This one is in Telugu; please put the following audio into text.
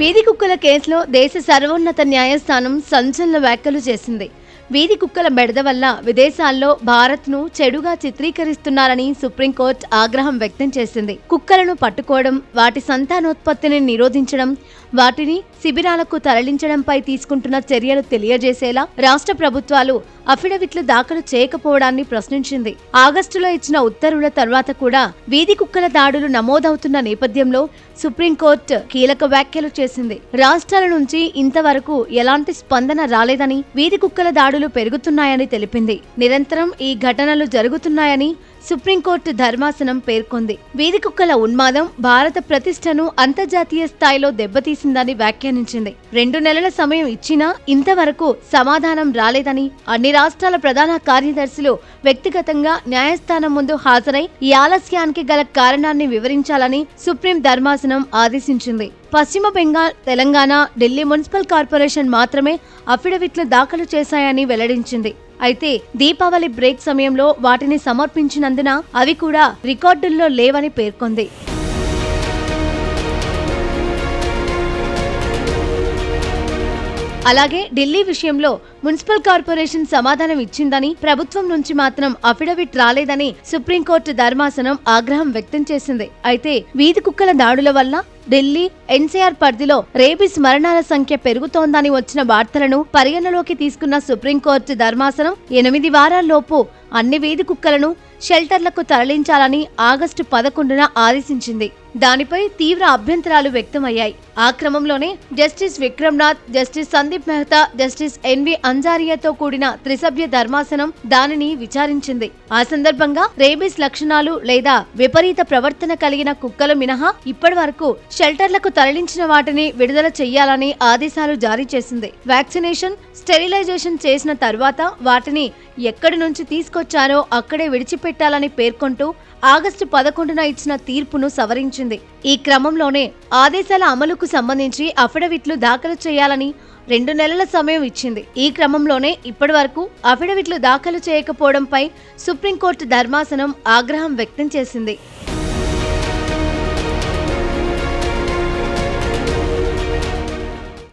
వీధి కుక్కల కేసులో దేశ సర్వోన్నత న్యాయస్థానం సంచలన వ్యాఖ్యలు చేసింది. వీధి కుక్కల బెడద వల్ల విదేశాల్లో భారత్ను చెడుగా చిత్రీకరిస్తున్నారని సుప్రీంకోర్టు ఆగ్రహం వ్యక్తం చేసింది. కుక్కలను పట్టుకోవడం వాటి సంతానోత్పత్తిని నిరోధించడం వాటిని శిబిరాలకు తరలించడంపై తీసుకుంటున్న చర్యలు తెలియజేసేలా రాష్ట్ర ప్రభుత్వాలు అఫిడవిట్లు దాఖలు చేయకపోవడాన్ని ప్రశ్నించింది. ఆగస్టులో ఇచ్చిన ఉత్తర్వుల తర్వాత కూడా వీధి కుక్కల దాడులు నమోదవుతున్న నేపథ్యంలో సుప్రీంకోర్టు కీలక వ్యాఖ్యలు చేసింది. రాష్ట్రాల నుంచి ఇంతవరకు ఎలాంటి స్పందన రాలేదని వీధి కుక్కల దాడులు పెరుగుతున్నాయని తెలిపింది. నిరంతరం ఈ ఘటనలు జరుగుతున్నాయని సుప్రీంకోర్టు ధర్మాసనం పేర్కొంది. వీధి కుక్కల ఉన్మాదం భారత ప్రతిష్టను అంతర్జాతీయ స్థాయిలో దెబ్బతీసిందని వ్యాఖ్యానించింది. రెండు నెలల సమయం ఇచ్చినా ఇంతవరకు సమాధానం రాలేదని అన్ని రాష్ట్రాల ప్రధాన కార్యదర్శులు వ్యక్తిగతంగా న్యాయస్థానం ముందు హాజరై ఈ ఆలస్యానికి గల కారణాన్ని వివరించాలని సుప్రీం ధర్మాసనం ఆదేశించింది. పశ్చిమ బెంగాల్ తెలంగాణ ఢిల్లీ మున్సిపల్ కార్పొరేషన్ మాత్రమే అఫిడవిట్లు దాఖలు చేశాయని వెల్లడించింది. అయితే దీపావళి బ్రేక్ సమయంలో వాటిని సమర్పించినందున అవి కూడా రికార్డుల్లో లేవని పేర్కొంది. అలాగే ఢిల్లీ విషయంలో మున్సిపల్ కార్పొరేషన్ సమాధానం ఇచ్చిందని ప్రభుత్వం నుంచి మాత్రం అఫిడవిట్ రాలేదని సుప్రీంకోర్టు ధర్మాసనం ఆగ్రహం వ్యక్తం చేసింది. అయితే వీధి కుక్కల దాడుల వల్ల ఢిల్లీ ఎన్సీఆర్ పరిధిలో రేబిస్ మరణాల సంఖ్య పెరుగుతోందని వచ్చిన వార్తలను పరిగణలోకి తీసుకున్న సుప్రీంకోర్టు ధర్మాసనం ఎనిమిది వారాల్లోపు అన్ని వీధి కుక్కలను షెల్టర్లకు తరలించాలని ఆగస్టు పదకొండున ఆదేశించింది. దానిపై తీవ్ర అభ్యంతరాలు వ్యక్తమయ్యాయి. ఆ క్రమంలోనే justice Vikramnath justice Sandeep Mehta justice NV అంజారియాతో కూడిన త్రిసభ్య ధర్మాసనం దానిని విచారించింది. ఆ సందర్భంగా రేబిస్ లక్షణాలు లేదా విపరీత ప్రవర్తన కలిగిన కుక్కలు మినహా ఇప్పటి వరకు షెల్టర్లకు తరలించిన వాటిని విడుదల చెయ్యాలని ఆదేశాలు జారీ చేసింది. వ్యాక్సినేషన్ స్టెరిలైజేషన్ చేసిన తర్వాత వాటిని ఎక్కడి నుంచి తీసుకొచ్చారో అక్కడే విడిచిపెట్టాలని పేర్కొంటూ ఆగస్టు పదకొండున ఇచ్చిన తీర్పును సవరించింది. ఈ క్రమంలోనే ఆదేశాల అమలుకు సంబంధించి అఫిడవిట్లు దాఖలు చేయాలని రెండు నెలల సమయం ఇచ్చింది. ఈ క్రమంలోనే ఇప్పటి వరకు అఫిడవిట్లు దాఖలు చేయకపోవడంపై సుప్రీంకోర్టు ధర్మాసనం ఆగ్రహం వ్యక్తం చేసింది.